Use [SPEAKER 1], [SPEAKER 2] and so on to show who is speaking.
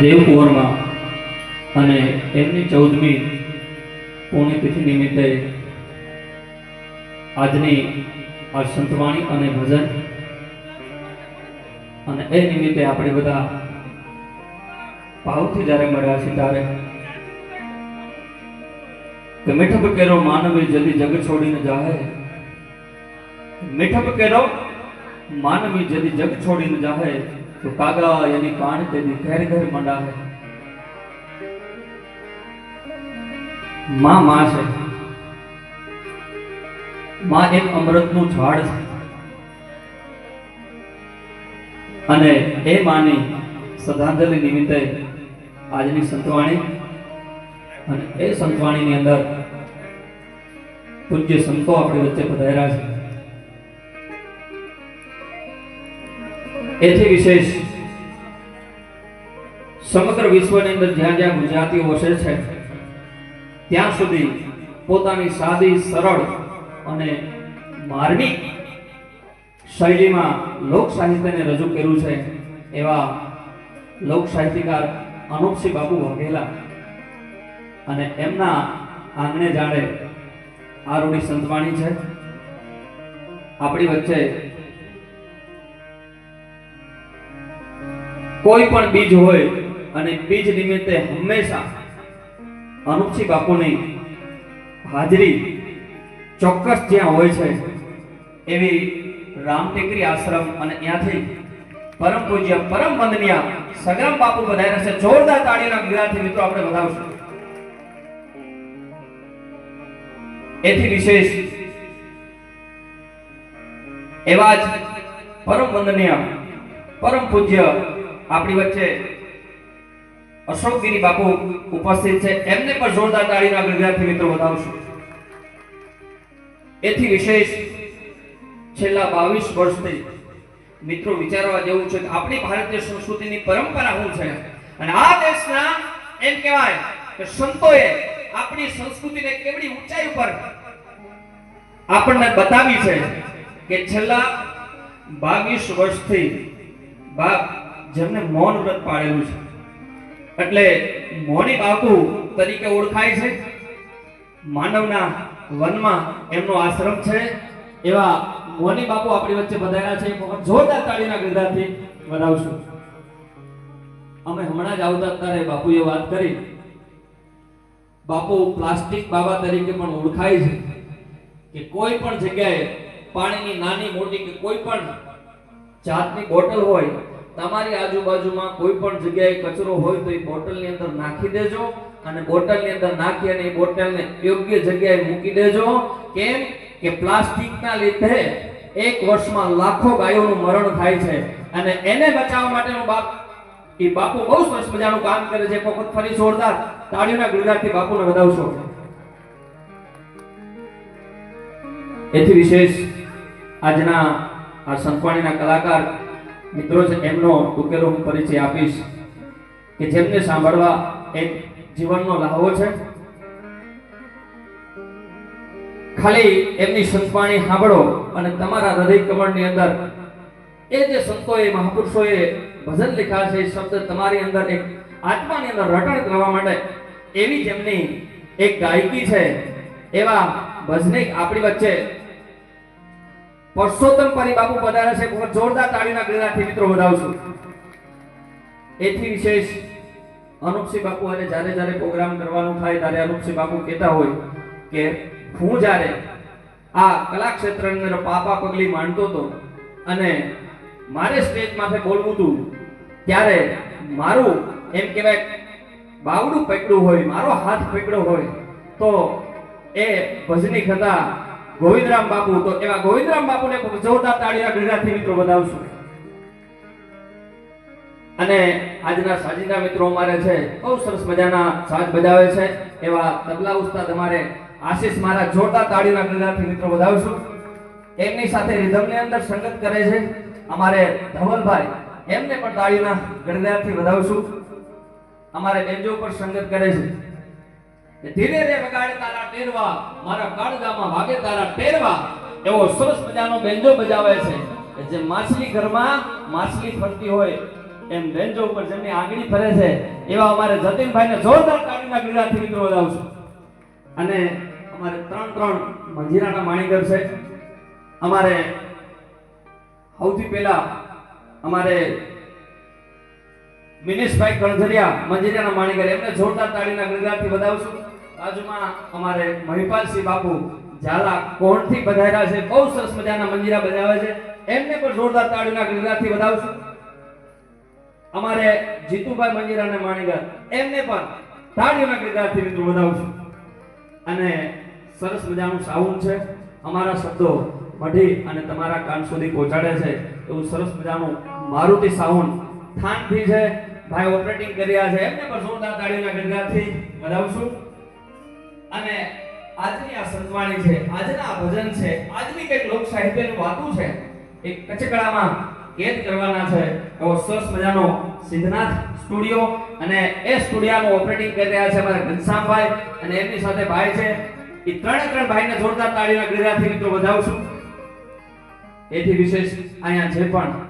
[SPEAKER 1] દેવકુંવરમાં અને એમની ચૌદમી પુણ્યતિથિ નિમિત્તે આજની આ સંતવાણી અને ભજન અને એ નિમિત્તે આપણે બધા ભાવથી જ્યારે મળ્યા છે ત્યારે કે મીઠપ કેરો માનવી જલ્દી જગ છોડીને જાહે. મીઠપ કેરો માનવી જલ્દી જગ છોડીને જાહે. તો કાગા એની કાન घर घर मंडा है માં માં છે. માં એક અમૃતનું ઝાડ છે. અને એ માની શ્રદ્ધાંજલિ નિમિત્તે આજની સંતવાણી અને એ સંતવાણીની અંદર પૂજ્ય સંતો આપણી વચ્ચે પધાર્યા છે. એથી વિશેષ સમગ્ર વિશ્વની અંદર જ્યાં જ્યાં ગુજરાતીઓ વસે છે, ત્યાં સુધી પોતાની સાદી, સરળ અને માર્મિક શૈલીમાં લોક સાહિત્યને રજૂ કર્યું છે એવા લોક સાહિત્યકાર અનુપસિંહ બાબુ વાઘેલા. અને એમના આંગણે જાણે આરોડી સંતવાણી છે. આપણી વચ્ચે કોઈ પણ બીજ હોય અને બીજ નિમિત્તે હંમેશા અનુપસિંહ બાપુની હાજરી ચોક્કસ જ્યાં હોય છે, એવી રામટેકરી આશ્રમ અને ત્યાંથી પરમ પૂજ્ય, પરમ વંદનીય સગ્રામ બાપુ બધાય છે જોરદાર તાળીના ગીરાથી મિત્રો આપણે વધાવશું. એથી વિશેષ એવા જ પરમ વંદનીય, પરમ પૂજ્ય આપણી વચ્ચે અશોકગીરી બાપુ ઉપસ્થિત છે. એમને પણ જોરદાર તાળીના વિદ્યાર્થી મિત્રો વધાવશું એથી વિશેષ છેલ્લા બાવીસ વર્ષથી મિત્રો વિચારવા જેવું છે કે આપણી ભારતીય સંસ્કૃતિની પરંપરા શું છે? અને આ દેશના એમ કહેવાય કે સંતોએ આપણી સંસ્કૃતિને કેવડી ઊંચાઈ ઉપર આપણને બતાવી છે કે છેલ્લા બાવીસ વર્ષથી બાપ જેમને મૌન વ્રત પાડેલું છે. એટલે મૌની બાપુ તરીકે ઓળખાય છે. માનવના વનમાં એમનો આશ્રમ છે. એવા મોની બાપુ આપણી વચ્ચે બધાયા છે. એક જોરદાર તાળીના ગરદાથી વધાવશું અમે હમણાં જ આવતા ત્યારે બાપુએ વાત કરી. બાપુ પ્લાસ્ટિક બાબા તરીકે પણ ઓળખાય છે કે કોઈ પણ જગ્યાએ પાણીની નાની મોટી કે કોઈ પણ જાતની બોટલ હોય તમારી આજુબાજુમાં કોઈ પણ જગ્યાએ કચરો હોય તો એ બોટલની અંદર નાખી દેજો અને બોટલની અંદર નાખી અને એ બોટલને યોગ્ય જગ્યાએ મૂકી દેજો. કેમ? કે પ્લાસ્ટિકના લીધે એક વર્ષમાં લાખો ગાયોનું મરણ થાય છે અને એને બચાવવા માટેનું બાપ એ બાપુ બહુ સરસ મજાનું કામ કરે છે. એક ફરી જોરદાર તાળીઓના ગળગાટથી બાપુને વધાવશો. એથી વિશેષ આજના આ સંતવાણીના કલાકાર મિત્રો છે એમનો ટૂંકેલો હું પરિચય આપીશ કે જેમને સાંભળવા એક જીવનનો લાહવો છે. ખાલી એમની સંતવાણી સાંભળો અને તમારા હૃદય કમળની અંદર એ જે સંતોએ, મહાપુરુષોએ ભજન લખ્યા છે, એ શબ્દ તમારી અંદર એક આત્માની અંદર રટણ કરવા માટે એવી જેમની એક ગાયકી છે. એવા ભજનિક આપણી વચ્ચે પરસોત્તમ પરી બાપુ પધારે છે. ખૂબ જોરદાર તાળીના ગળાથી મિત્રો વધાવશું એથી વિશેષ અનુપસિંહ બાપુ અને જ્યારે જ્યારે પ્રોગ્રામ કરવાનું થાય ત્યારે અનુપસિંહ બાપુ કહેતા હોય કે હું જ્યારે આ કલા ક્ષેત્રની અંદર પાપા પગલી માંડતો હતો અને મારે સ્ટેજ માથે બોલવું હતું, ત્યારે મારું એમ કહેવાય બાવડું પકડ્યું હોય, મારો હાથ પકડ્યો હોય, તો એ ભજની હતા ગોવિંદરામ બાપુ તો એવા ગોવિંદરામ બાપુને જોરદાર તાળીના ગઢડાથી મિત્રો વધાવશું અને આજના સાજીના મિત્રો અમારે છે, બહુ સરસ મજાના સાજ બજાવે છે. એવા તબલા ઉસ્તાદ અમારે આશીષ મારા જોરદાર તાળીના ગઢડાથી મિત્રો વધાવશું એમની સાથે રિધમની અંદર સંગત કરે છે. અમારે ધવલભાઈ, એમને પણ તાળીના ગઢડાથી વધાવશું અમારે બેન્જો પર સંગત કરે છે. ધીરે રે વગાડે તારા ટેરવા, મારા કાળજામાં વાગે તારા ટેરવા, એવો સરસ મજાનો બેન્જો બજાવે છે જે માછલી ઘરમાં માછલી ફરતી હોય, એમ બેન્જો ઉપર જેમની આંગળી ફરે છે, એવા અમારે જતીનભાઈને જોરદાર તાળીના ગીરાથી મિત્રો વધાવશું. અને અમારે ત્રણ ત્રણ મંજીરાના માણીગર છે. અમારે સૌથી પહેલા અમારે મિનેશભાઈ કણધરિયા મંજીરાના માણીગર, એમને જોરદાર તાળીના ગણગારથી વધાવશું બાજુમાં અમારે મહિપાલસિંહ બાપુ ઝાલા કોણથી પધાર્યા છે, બહુ સરસ મજાના મંજીરા બજાવે છે. એમને પણ જોરદાર તાળીના ગણગારથી વધાવશું અમારે જીતુભાઈ મંજીરાને માણીગર, એમને પણ તાળીઓના ગણગારથી મિત્રો વધાવશું અને સરસ મજાનું સાઉન્ડ છે. અમારા શબ્દો મઢી અને તમારા કાન સુધી પહોંચાડે છે. એવું સરસ મજાનું મારુતિ સાઉન્ડ થાનથી છે. ભાઈ ઓપરેટિંગ કરી રહ્યા છે એમને પણ જોરદાર તાળીઓના ગણગારથી વધાવશું અને આજની આ સંતવાણી છે, આજના ભજન છે, આજની કંઈક લોક સાહિત્યનું વાતું છે એક કચકડામાં કેદ કરવાના છે. એવો સરસ મજાનો સિદ્ધનાથ સ્ટુડિયો અને એ સ્ટુડિયાનું ઓપરેટિંગ કરી રહ્યા છે અમારા ઘનશ્યામભાઈ અને એમની સાથે ભાઈ છે. એ ત્રણે ત્રણ ભાઈને જોરદાર તાળીના ગીરાથી મિત્રો વધાવશું. એથી વિશેષ અહીંયા જે પણ